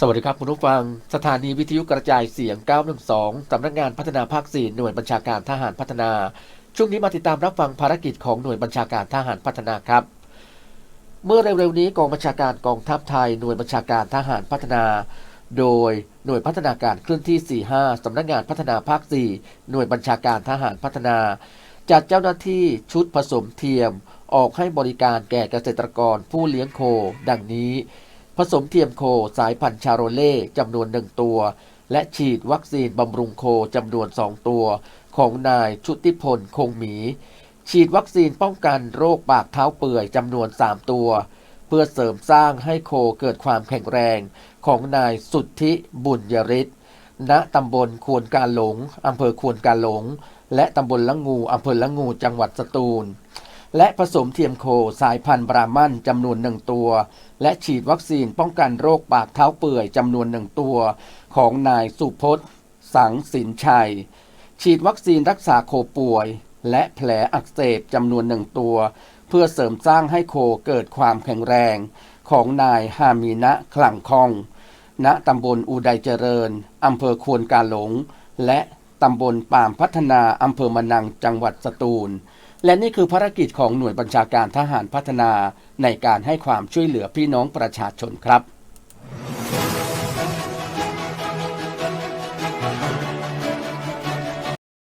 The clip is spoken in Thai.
สวัสดีครับคุณผู้ฟัง สถานีวิทยุกระจายเสียง 912 สำนักงานพัฒนาภาค 4 หน่วยบัญชาการทหารพัฒนา ช่วงนี้มาติดตามรับฟังภารกิจของหน่วยบัญชาการทหารพัฒนาครับ เมื่อเร็วๆนี้กองบัญชาการกองทัพไทย หน่วยบัญชาการทหารพัฒนา โดยหน่วยพัฒนาการเคลื่อนที่ 45 สำนักงานพัฒนาภาค 4 หน่วยบัญชาการทหารพัฒนา จัดเจ้าหน้าที่ชุดผสมเทียม ออกให้บริการแก่เกษตรกรผู้เลี้ยงโค ดังนี้ ผสมเทียมโคสายพันธุ์ชาโรเล่จำนวนหนึ่งตัว และฉีดวัคซีนบำรุงโคจำนวนสองตัว ของนายชุติพลคงหมี ฉีดวัคซีนป้องกันโรคปากเท้าเปื่อยจำนวน3ตัว เพื่อเสริมสร้างให้โคเกิดความแข็งแรงของนายสุทธิบุญยริศณตำบลควนกาหลงอำเภอควนกาหลง และตำบลละงูอำเภอละงูจังหวัดสตูล และผสมเทียมโคสายพันธุ์บรามันจำนวนหนึ่งตัว และฉีดวัคซีนป้องกันโรคปากเท้าเปื่อยจำนวนหนึ่งตัว ของนายสุพจน์ สังสินชัย ฉีดวัคซีนรักษาโคป่วย และแผลอักเสบจำนวนหนึ่งตัว เพื่อเสริมสร้างให้โคเกิดความแข็งแรง ของนายฮามีนะคลังคอง ณตำบลอุดัยเจริญอำเภอควนกาหลง และตำบลป่ามพัฒนาอำเภอมะนังจังหวัดสตูล และนี่คือภารกิจของหน่วยบัญชาการทหารพัฒนาในการให้ความช่วยเหลือพี่น้องประชาชนครับ